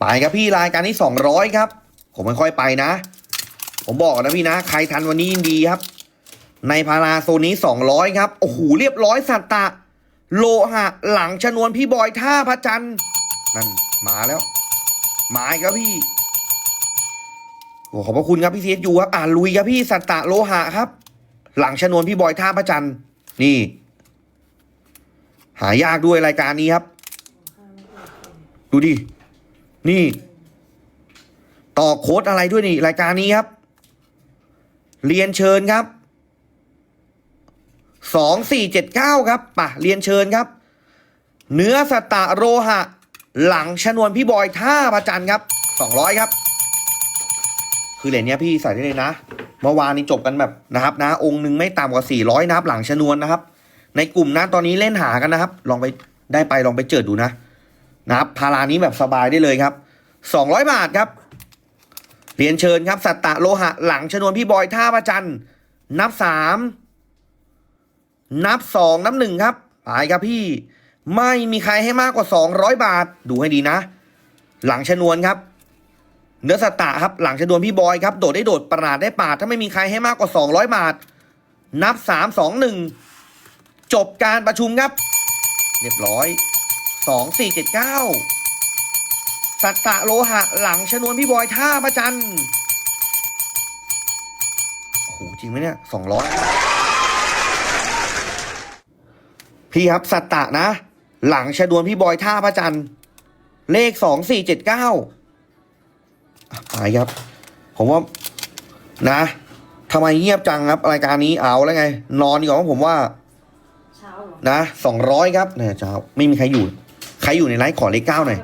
ไปครับพี่รายการที่สองร้อยครับ ผมไม่ค่อยไปนะ ผมบอกนะพี่นะ ใครทันวันนี้ยินดีครับ ในพาราโซนี้สองร้อยครับ โอ้โหเรียบร้อยสัตตะ โลหะหลังชนวนพี่บอยท่าพระจันทร์นั่นมาแล้ว มาครับพี่โอ้ขอบพระคุณครับพี่เสียยูครับอ่านลุยครับพี่สัตตะโลหะครับ หลังชนวนพี่บอยท่าพระจันทร์นี่ หายากด้วยรายการนี้ครับ ดูดิ นี่ ต่อโค้ดอะไรด้วยนี่รายการนี้ครับ เรียนเชิญครับสองสี่เจ็ดเก้าครับป่ะเรียนเชิญครับ เนื้อสตะโรหะ หลังชนวนพี่บอยท่าประจันครับสองร้อยครับ คือเหรียญเนี้ยพี่ใส่ได้เลยนะ เมื่อวานนี้จบกันแบบนะครับนะ องค์หนึ่งไม่ต่ำกว่าสี่ร้อยนับหลังชนวนนะครับ ในกลุ่มนะตอนนี้เล่นหากันนะครับ ลองไปได้ไปลองไปเจิดดูนะ นะครับพารานี้แบบสบายได้เลยครับสองร้อยบาทครับเรียนเชิญครับ สัตตะโลหะหลังชนวนพี่บอยท่าประจันนับสามนับสองนับหนึ่งครับไปครับพี่ ไม่มีใครให้มากกว่าสองร้อยบาท ดูให้ดีนะ หลังชนวนครับ เนื้อสตะครับ หลังชนวนพี่บอยครับโดดได้โดดประหลาดได้ปาดถ้าไม่มีใครให้มากกว่าสองร้อยบาท นับสามสองหนึ่งจบการประชุมครับ เรียบร้อย สองสี่เจ็ดเก้าสัตตะโลหะหลังชนวนพี่บอยท่าประจันทร์โอ้โหจริงไหมเนี่ยสองร้อยพี่ครับสัตตะนะ หลังชนวนพี่บอยท่าประจันทร์เลขสองสี่เจ็ดเก้าไปครับ ผมว่านะทำไมเงียบจังครับ รายการนี้เอาแล้วไง นอนดีกว่าผมว่าเช้าเหรอนะสองร้อยครับเนี่ยเจ้าไม่มีใครอยู่ ใครอยู่ในไลฟ์ขอเลขเก้าหน่อย